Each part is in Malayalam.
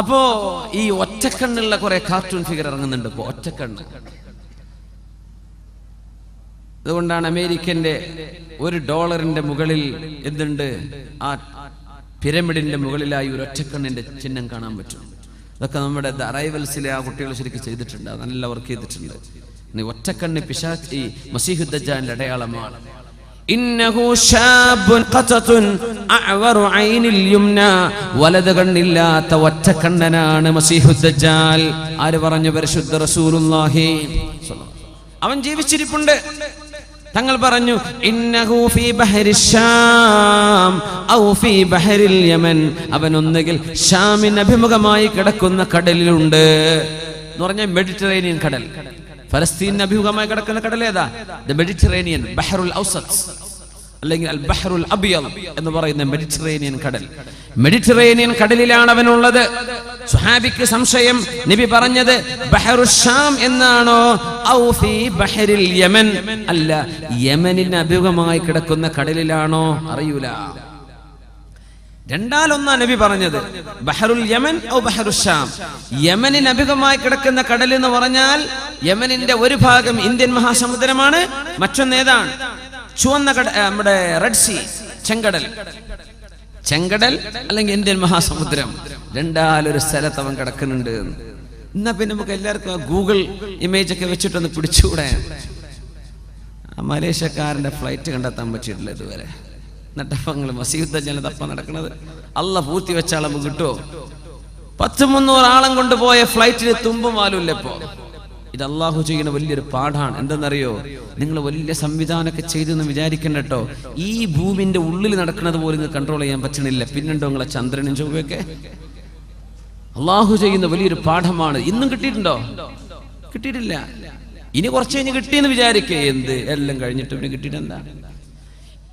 അപ്പോ ഈ ഒറ്റക്കണ്ണുള്ള കുറെ കാർട്ടൂൺ ഫിഗർ ഇറങ്ങുന്നുണ്ട് ഇപ്പോ ഒറ്റക്കണ്ണ്. അതുകൊണ്ടാണ് അമേരിക്കന്റെ ഒരു ഡോളറിന്റെ മുകളിൽ എന്തുണ്ട്? ആ പിരമിഡിന്റെ മുകളിലായി ഒരു ഒറ്റക്കണ്ണിന്റെ ചിഹ്നം കാണാൻ പറ്റും. അതൊക്കെ നമ്മുടെ അറൈവൽസിലെ ആ കുട്ടികൾ ശരിക്കും ചെയ്തിട്ടുണ്ട്. നല്ല വർക്ക് ചെയ്തിട്ടുണ്ട്. ഒറ്റക്കണ്ണ് പിശാ ഈ അടയാളമാണ്. ഇന്നഹു ശാബുൻ ഖതതുൻ അഅവറു ഐനിൽ യുംന. വലത് കണ്ണില്ലാത്ത ഒറ്റക്കണ്ണനാണ് മസീഹുദ്ദജാൽ ആര് പറഞ്ഞു പരിശുദ്ധ റസൂലുള്ളാഹി? അവൻ ജീവിച്ചിരിപ്പുണ്ട്. തങ്ങൾ പറഞ്ഞു ഇന്നഹു ഫീ ബഹരി ശാം ഔ ഫീ ബഹരിൽ യമൻ. അവൻ ഒന്നുകിൽ ഷാമിന് അഭിമുഖമായി കിടക്കുന്ന കടലിലുണ്ട് എന്ന് പറഞ്ഞാൽ മെഡിറ്ററേനിയൻ കടൽ. ഫലസ്തീനിന് അഭിമുഖമായി കിടക്കുന്ന കടൽ ഏതാ? ദ മെഡിറ്ററേനിയൻ ബഹറുൽ ഔസത്ത് അല്ലെങ്കിൽ അൽ ബഹറുൽ അബിയൽ എന്ന് പറയുന്ന മെഡിറ്ററേനിയൻ കടൽ. മെഡിറ്ററേനിയൻ കടലിലാണ് അവനുള്ളത്. സുഹാബിക്ക് സംശയം. നബി പറഞ്ഞത് ബഹറു ഷാം എന്നാണോ? ഔ ഫീ ബഹരിൽ യമൻ. അല്ല യമനിന് അഭിമുഖമായി കിടക്കുന്ന കടലിലാണോ? അറിയൂല. രണ്ടാലൊന്നാ നബി പറഞ്ഞത്. ബഹറുൽ യമൻ ഔ ബഹറു ഷാം യമനിന് അഭിമുഖമായി കിടക്കുന്ന കടൽ എന്ന് പറഞ്ഞാൽ യമനിന്റെ ഒരു ഭാഗം ഇന്ത്യൻ മഹാസമുദ്രമാണ് മറ്റൊന്ന് ഏതാണ്? ചുവന്ന കട നമ്മുടെ റെഡ് സി ചെങ്കടൽ. ചെങ്കടൽ അല്ലെങ്കിൽ ഇന്ത്യൻ മഹാസമുദ്രം. രണ്ടാലൊരു സ്ഥലത്ത് അവൻ കിടക്കുന്നുണ്ട് എന്നാ. പിന്നെ നമുക്ക് എല്ലാവർക്കും ഗൂഗിൾ ഇമേജ് ഒക്കെ വെച്ചിട്ടൊന്ന് പിടിച്ചുകൂടെ? മലേഷ്യക്കാരന്റെ ഫ്ലൈറ്റ് കണ്ടെത്താൻ പറ്റിയിട്ടില്ല ഇതുവരെ. എന്നിട്ടപ്പം മസീദ് തപ്പ നടക്കുന്നത്. അല്ല പൂർത്തി നമുക്ക് കിട്ടുമോ പത്ത് മുന്നൂറ് ആളം കൊണ്ടുപോയ ഫ്ലൈറ്റിന് തുമ്പും വാലുമില്ല ഇപ്പോ. ഇത് അള്ളാഹു ചെയ്യുന്ന വലിയൊരു പാഠാണ്. എന്തെന്നറിയോ? നിങ്ങൾ വലിയ സംവിധാനമൊക്കെ ചെയ്തെന്ന് വിചാരിക്കണ്ട കേട്ടോ. ഈ ഭൂമിന്റെ ഉള്ളിൽ നടക്കുന്നത് പോലും കൺട്രോൾ ചെയ്യാൻ പറ്റണില്ല. പിന്നുണ്ടോ നിങ്ങളെ ചന്ദ്രനും ചൊവ്വയൊക്കെ? അള്ളാഹു ചെയ്യുന്ന വലിയൊരു പാഠമാണ്. ഇന്നും കിട്ടിയിട്ടുണ്ടോ? കിട്ടിയിട്ടില്ല. ഇനി കുറച്ച് കഴിഞ്ഞ് കിട്ടിയെന്ന് വിചാരിക്കേ. എന്ത്? എല്ലാം കഴിഞ്ഞിട്ട് പിന്നെ കിട്ടിയിട്ട് എന്താ?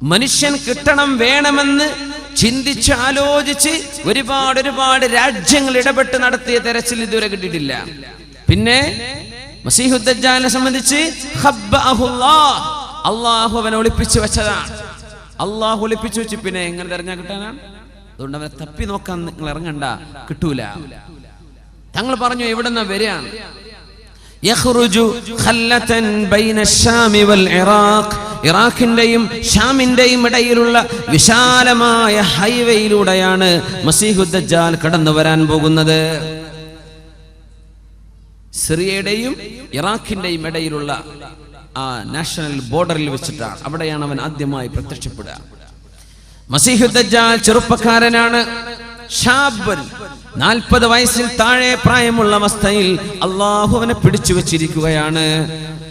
മനുഷ്യൻ കിട്ടണം വേണമെന്ന് ചിന്തിച്ച് ആലോചിച്ച് ഒരുപാട് ഒരുപാട് രാജ്യങ്ങൾ ഇടപെട്ട് നടത്തിയ തെരച്ചിൽ ഇതുവരെ കിട്ടിയിട്ടില്ല. പിന്നെ മസീഹുദ്ദാനെ സംബന്ധിച്ച്. അള്ളാഹു അവനെ ഒളിപ്പിച്ചു വെച്ചതാണ്. അള്ളാഹു ഒളിപ്പിച്ചു വെച്ച് പിന്നെ എങ്ങനെ തെരഞ്ഞാൽ കിട്ടാനാണ് അതുകൊണ്ട് അവനെ തപ്പി നോക്കാൻ നിങ്ങൾ ഇറങ്ങണ്ട കിട്ടൂല. തങ്ങൾ പറഞ്ഞു എവിടെന്നാ വരികയാണ് യഹ്റുജു ഖല്ലതൻ ബൈന ഷാമി വൽ ഇറാഖ്. ഇറാഖിന്റെയും ഷാമിന്റെയും ഇടയിലുള്ള വിശാലമായ ഹൈവേയിലൂടെയാണ് മസീഹുദ്ദജാൽ കടന്നു വരാൻ പോകുന്നത്. സിറിയയുടെയും ഇറാഖിന്റെയും ഇടയിലുള്ള ആ നാഷണൽ ബോർഡറിൽ വെച്ചിട്ടാണ്. അവിടെയാണ് അവൻ ആദ്യമായി പ്രത്യക്ഷപ്പെടുക. മസീഹുദ്ദജാൽ ചെറുപ്പക്കാരനാണ്. നാൽപ്പത് വയസ്സിൽ താഴെ പ്രായമുള്ള അവസ്ഥയിൽ അള്ളാഹുവിനെ പിടിച്ചു വെച്ചിരിക്കുകയാണ്.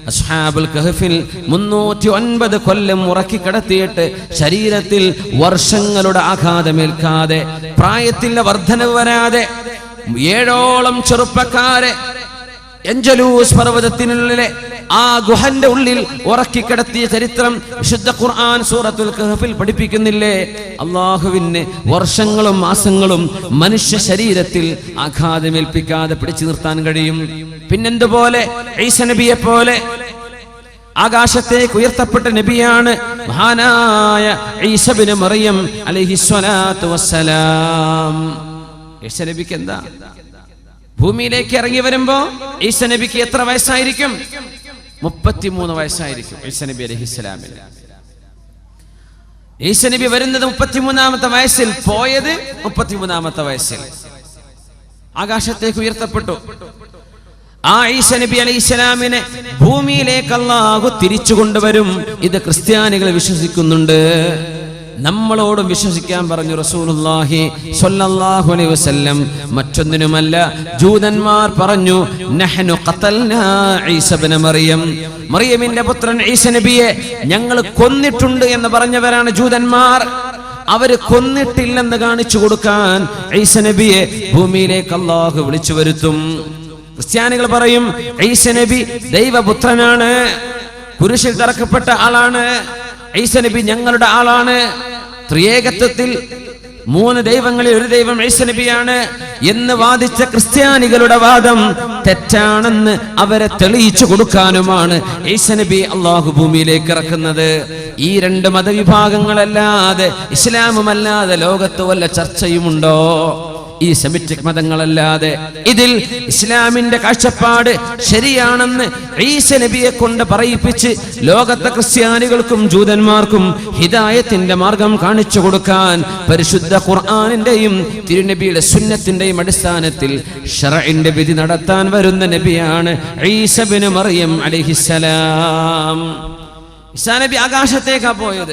അസ്ഹാബുൽ കഹഫിൽ മുന്നൂറ്റി ഒൻപത് കൊല്ലം ഉറക്കി കിടത്തിയിട്ട് ശരീരത്തിൽ വർഷങ്ങളുടെ ആഘാതമേൽക്കാതെ പ്രായത്തിന്റെ വർധനവ് വരാതെ ഏഴോളം ചെറുപ്പക്കാരെ എഞ്ചലൂസ് പർവതത്തിനുള്ളിലെ ആ ഗുഹന്റെ ഉള്ളിൽ ഉറക്കിക്കിടത്തിയ ചരിത്രം വിശുദ്ധ ഖുർആൻ സൂറത്തുൽ കഹഫിൽ പഠിപ്പിക്കുന്നില്ലേ? അള്ളാഹുവിന് വർഷങ്ങളും മാസങ്ങളും മനുഷ്യ ശരീരത്തിൽ ആഘാതമേൽപ്പിക്കാതെ പിടിച്ചു നിർത്താൻ കഴിയും. പിന്നെന്തുപോലെ? ഈസ നബിയെ പോലെ ആകാശത്തേക്ക് ഉയർത്തപ്പെട്ട നബിയാണ് മഹാനായ ഈശബിന് മറിയം അലഹിസ്വലാത്തു വസ്സലാം. നബിക്ക് എന്താ ഭൂമിയിലേക്ക് ഇറങ്ങി വരുമ്പോ ഈസ നബിക്ക് എത്ര വയസ്സായിരിക്കും? മുപ്പത്തിമൂന്ന് വയസ്സായിരിക്കും ഈസനബി അലഹിസ്സലാമിന് ഈസ നബി വരുന്നത് മുപ്പത്തിമൂന്നാമത്തെ വയസ്സിൽ പോയത് മുപ്പത്തിമൂന്നാമത്തെ വയസ്സിൽ. ആകാശത്തേക്ക് ഉയർത്തപ്പെട്ടു. ആ ഈസനബി അലൈഹി ഇസ്ലാമിനെ ഭൂമിയിലേക്ക് തിരിച്ചു കൊണ്ടുവരും. ഇത് ക്രിസ്ത്യാനികൾ വിശ്വസിക്കുന്നുണ്ട്. നമ്മളോടും വിശ്വസിക്കാൻ പറഞ്ഞു റസൂലുള്ളാഹി സ്വല്ലല്ലാഹു അലൈഹി വസല്ലം. മറ്റൊന്നിനുമല്ല ജൂതന്മാർ പറഞ്ഞു നഹ്നു ഖതൽനാ ഈസ ഇബ്നു മറിയം. മറിയമിന്റെ പുത്രൻ ഈസ നബിയെ ഞങ്ങൾ കൊന്നിട്ടുണ്ട് എന്ന് പറഞ്ഞവരാണ് ജൂതന്മാർ. അവർ കൊന്നിട്ടില്ലെന്ന് കാണിച്ചു കൊടുക്കാൻ ഈസ നബിയെ ഭൂമിയിലേക്ക് അള്ളാഹു വിളിച്ചു വരുത്തും. ക്രിസ്ത്യാനികൾ പറയും ഈസ നബി ദൈവപുത്രനാണ് കുരിശിൽ തറക്കപ്പെട്ട ആളാണ്. ഈസ നബി ഞങ്ങളുടെ ആളാണ്. ത്രിയേകത്വത്തിൽ മൂന്ന് ദൈവങ്ങളിൽ ഒരു ദൈവം നബിയാണ് എന്ന് വാദിച്ച ക്രിസ്ത്യാനികളുടെ വാദം തെറ്റാണെന്ന് അവരെ തെളിയിച്ചു കൊടുക്കാനുമാണ് നബി അള്ളാഹു ഭൂമിയിലേക്ക് ഇറക്കുന്നത്. ഈ രണ്ട് മതവിഭാഗങ്ങളല്ലാതെ ഇസ്ലാമുമല്ലാതെ ലോകത്ത് വല്ല ചർച്ചയുമുണ്ടോ? ഈ സെമിറ്റിക് മതങ്ങളല്ലാതെ ഇതിൽ ഇസ്ലാമിന്റെ കാഴ്ചപ്പാട് ശരിയാണെന്ന് ഈസ നബിയെ കൊണ്ട് പറയിപ്പിച്ച് ലോകത്തെ ക്രിസ്ത്യാനികൾക്കും ജൂതന്മാർക്കും ഹിതായത്തിന്റെ മാർഗം കാണിച്ചു കൊടുക്കാൻ പരിശുദ്ധ ഖുർആാനിന്റെയും തിരുനബിയുടെ സുന്നത്തിന്റെയും അടിസ്ഥാനത്തിൽ ഷറഇന്റെ വിധി നടത്താൻ വരുന്ന നബിയാണ് ഈസബിന് മറിയം അലിഹിസലാം ഇസാനബി ആകാശത്തേക്കാ പോയത്.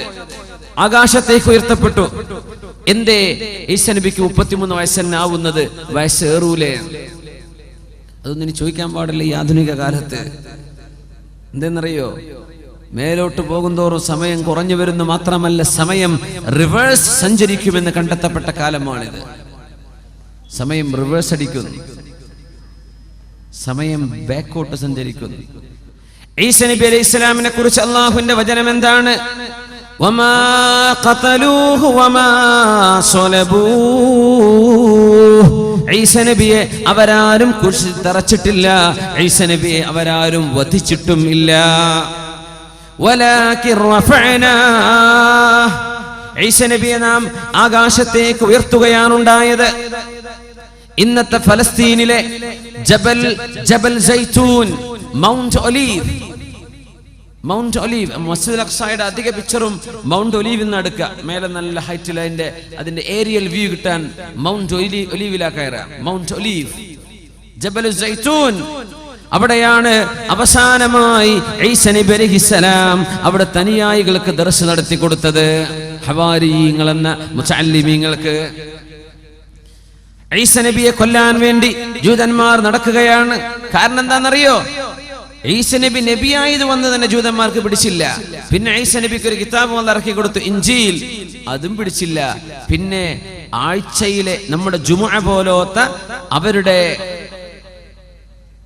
ആകാശത്തേക്ക് ഉയർത്തപ്പെട്ടു. എന്തേ ഈസ നബിക്ക് മുപ്പത്തിമൂന്ന് വയസ്സന്നെ ആവുന്നത് വയസ്സേറൂലേ അതൊന്നും ഇനി ചോദിക്കാൻ പാടില്ല ഈ ആധുനിക കാലത്ത്. എന്തെന്നറിയോ? മേലോട്ട് പോകുന്തോറും സമയം കുറഞ്ഞു വരുന്നു മാത്രമല്ല സമയം റിവേഴ്സ് സഞ്ചരിക്കുമെന്ന് കണ്ടെത്തപ്പെട്ട കാലമാണിത്. സമയം റിവേഴ്സ് അടിക്കുന്നു. സമയം ബാക്കോട്ട് സഞ്ചരിക്കുന്നു. ഈസ നബി അലൈഹി ഇസ്ലാമിനെ കുറിച്ച് അള്ളാഹുവിന്റെ വചനം എന്താണ്? വമാ ഖതലൂഹു വമാ صلبوه. ഈസ നബിയെ അവരാരും കുരിശിൽ തറച്ചിട്ടില്ല. ഈസ നബിയെ അവരാരും വധിച്ചിട്ടും ഇല്ല. വലാകിൻ റഫഅനാഹ്. ഈസ നബിയെ നാം ആകാശത്തേക്ക് ഉയർത്തുകയാണുണ്ടായത്. ഇന്നത്തെ ഫലസ്തീനിലെ Jabal Jabal Zaytun Mount Olive Mount Olive മസ്ജിദ് അക്സായുടെ അധിക പിക്ചറും മൗണ്ട് ഒലീവിൽ നിന്ന് എടുക്കുക. മേലെ നല്ല ഹൈറ്റിൽ അതിന്റെ അതിന്റെ ഏരിയൽ വ്യൂ കിട്ടാൻ മൗണ്ട് ഒലീവ് ഒലീവിലാ കയറുക. മൗണ്ട് ഒലീവ് സൈത്തൂൻ അവിടെയാണ് അവസാനമായി അവിടെ തനിയായികൾക്ക് ദർശനം നടത്തി കൊടുത്തത്. ഹവാരിയങ്ങൾ എന്ന മുസാലിമീങ്ങൾക്ക് ഈസ നബിയെ കൊല്ലാൻ വേണ്ടി ജൂതന്മാർ നടക്കുകയാണ്. കാരണം എന്താണെന്നറിയോ? ഈസ നബി നബിയായത് വന്ന് തന്നെ ജൂതന്മാർക്ക് പിടിച്ചില്ല. പിന്നെ ഈസ നബിക്ക് ഒരു കിതാബ് വന്ന് ഇറക്കി കൊടുത്തു ഇഞ്ചിയിൽ. അതും പിടിച്ചില്ല. പിന്നെ ആഴ്ചയിലെ നമ്മുടെ ജുമ പോലോത്ത അവരുടെ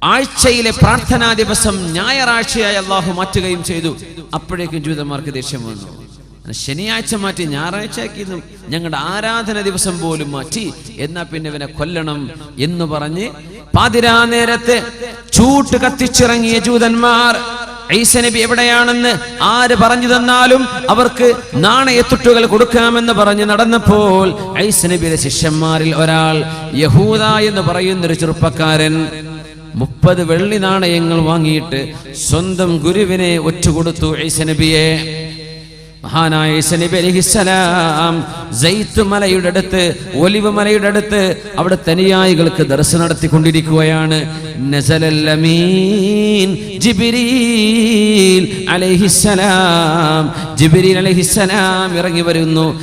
ആഴ്ചയിലെ പ്രാർത്ഥനാ ദിവസം ഞായറാഴ്ചയായി അള്ളാഹു മാറ്റുകയും ചെയ്തു. അപ്പോഴേക്കും ജൂതന്മാർക്ക് ദേഷ്യം വന്നു. ശനിയാഴ്ച മാറ്റി ഞായറാഴ്ച ആക്കിയതും ഞങ്ങളുടെ ആരാധന ദിവസം പോലും മാറ്റി. എന്നാ പിന്നെ ഇവനെ കൊല്ലണം എന്ന് പറഞ്ഞ് പാതിരാ നേരത്തെ ചൂട്ട് കത്തിച്ചിറങ്ങിയ ജൂതന്മാർ ഈസ നബി എവിടെയാണെന്ന് ആര് പറഞ്ഞു തന്നാലും അവർക്ക് നാണയത്തുട്ടുകൾ കൊടുക്കാമെന്ന് പറഞ്ഞ് നടന്നപ്പോൾ ഐസ നബിയുടെ ശിഷ്യന്മാരിൽ ഒരാൾ യഹൂദ എന്ന് പറയുന്ന ഒരു ചെറുപ്പക്കാരൻ മുപ്പത് വെള്ളി നാണയങ്ങൾ വാങ്ങിയിട്ട് സ്വന്തം ഗുരുവിനെ ഒറ്റുകൊടുത്തു ഐസ നബിയെ. മഹാനായ നബി അലൈഹിസ്സലാം ജയ്ത്ത് മലയുടെ അടുത്ത് ഒലിവ് മലയുടെ അടുത്ത് അവിടെ തനിയായികൾക്ക് ദർശനം നടത്തിക്കൊണ്ടിരിക്കുകയാണ്. ഇറങ്ങി വരുന്നു.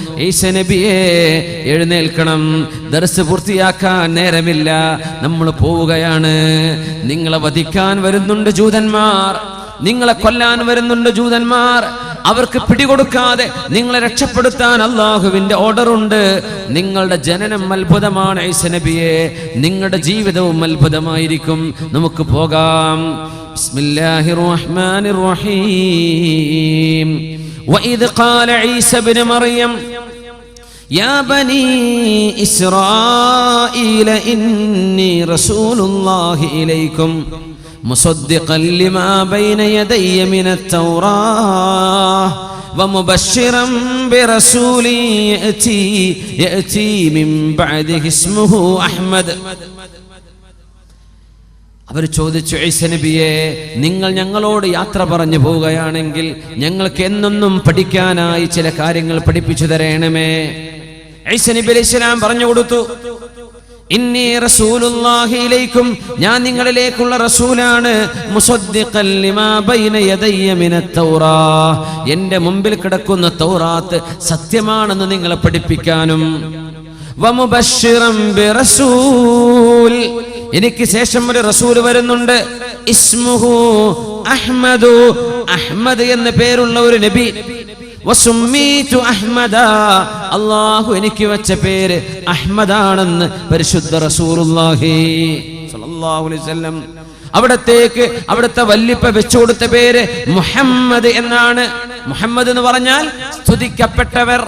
എഴുന്നേൽക്കണം. ദർസ് പൂർത്തിയാക്കാൻ നേരമില്ല. നമ്മൾ പോവുകയാണ്. നിങ്ങളെ വധിക്കാൻ വരുന്നുണ്ട് ജൂതന്മാർ. നിങ്ങളെ കൊല്ലാൻ വരുന്നുണ്ട് ജൂതന്മാർ. അവർക്ക് പിടികൊടുക്കാതെ നിങ്ങളെ രക്ഷപ്പെടുത്താൻ അള്ളാഹുവിന്റെ ഓർഡർ ഉണ്ട് നിങ്ങളുടെ ജനനം അത്ഭുതമാണ് ഐസ നബിയെ നിങ്ങളുടെ ജീവിതവും അത്ഭുതമായിരിക്കും നമുക്ക് പോകാം ബിസ്മില്ലാഹിർ റഹ്മാനിർ റഹീം وإذ قال عيسى ابن مريم يا بني إسرائيل إني رسول الله إليكم مصدقا لما بين يدي من التوراة ومبشرا برسول يأتي يأتي من بعده اسمه أحمد അവർ ചോദിച്ചു ഈസ നബിയെ നിങ്ങൾ ഞങ്ങളോട് യാത്ര പറഞ്ഞു പോവുകയാണെങ്കിൽ ഞങ്ങൾക്ക് എന്നൊന്നും പഠിക്കാനായി ചില കാര്യങ്ങൾ പഠിപ്പിച്ചു തരണമേ ഈസ നബി അലൈഹി സ്വലാം പറഞ്ഞു കൊടുത്തു ഇന്നി ഞാൻ നിങ്ങളിലേക്കുള്ള റസൂലാണ്. എന്റെ മുമ്പിൽ കിടക്കുന്ന തൗറാത്ത് സത്യമാണെന്ന് നിങ്ങളെ പഠിപ്പിക്കാനും. എനിക്ക് ശേഷം ഒരു റസൂൽ വരുന്നുണ്ട്. ഇസ്മുഹു അഹ്മദു. അഹ്മദ് എന്ന പേരുള്ള ഒരു നബി അഹ്മദ. അള്ളാഹു എനിക്ക് വെച്ച പേര് അഹ്മദാണെന്ന് പരിശുദ്ധ സ്വല്ലല്ലാഹു അലൈഹി വസല്ലം. അവിടത്തേക്ക് അവിടുത്തെ വല്ലിപ്പ വെച്ചു കൊടുത്ത പേര് മുഹമ്മദ് എന്നാണ്. മുഹമ്മദ് എന്ന് പറഞ്ഞാൽ സ്തുതിക്കപ്പെട്ടവർ.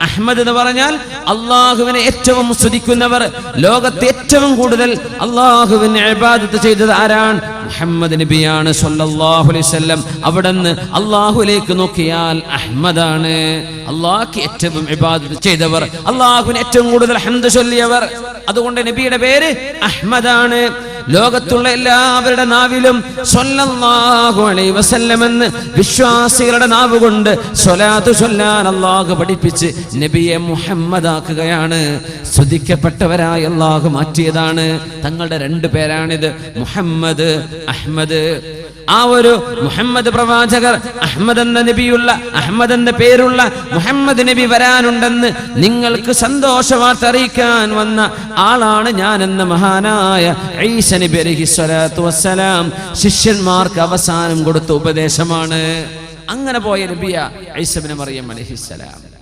അഹമ്മദ് എന്ന് പറഞ്ഞാൽ അള്ളാഹുവിനെ ഏറ്റവും സ്തുതിക്കുന്നവർ. ലോകത്ത് ഏറ്റവും കൂടുതൽ അള്ളാഹുവിനെ ഇബാദത്ത് ചെയ്തത് ആരാണ്? മുഹമ്മദ് നബിയാണ് സല്ലല്ലാഹു അലൈഹി വസല്ലം. അവിടുന്ന് അള്ളാഹുലേക്ക് നോക്കിയാൽ അഹമ്മദാണ്. അള്ളാഹ്ക്ക് ഏറ്റവും ഇബാദത്ത് ചെയ്തവർ അള്ളാഹുവിന് ഏറ്റവും കൂടുതൽ ഹംദ് ചൊല്ലിയവർ. അതുകൊണ്ട് നബിയുടെ പേര് അഹ്മദാണ് ലോകത്തുള്ള എല്ലാവരുടെ നാവിലും സ്വല്ലല്ലാഹു അലൈഹി വസല്ലം എന്ന് വിശ്വാസികളുടെ നാവ് കൊണ്ട് സ്വലാത്ത് ചൊല്ലാൻ അള്ളാഹു പഠിപ്പിച്ച് നബിയെ മുഹമ്മദാക്കുകയാണ്. സ്തുതിക്കപ്പെട്ടവരായി അള്ളാഹു മാറ്റിയതാണ്. തങ്ങളുടെ രണ്ടു പേരാണിത് മുഹമ്മദ് അഹ്മദ്. ആ ഒരു മുഹമ്മദ് പ്രവാചകർ അഹമ്മദ് എന്ന നബിയുള്ള അഹമ്മദ് എന്ന പേരുള്ള മുഹമ്മദ് നബി വരാനുണ്ടെന്ന് നിങ്ങൾക്ക് സന്തോഷവാർത്ത അറിയിക്കാൻ വന്ന ആളാണ് ഞാൻ എന്ന മഹാനായ ഈസ വസ്സലാം. ശിഷ്യന്മാർക്ക് അവസാനം കൊടുത്ത ഉപദേശമാണ്. അങ്ങനെ പോയ നബിയ ഐസബിനെ മറിയം അലഹിസ്സലാം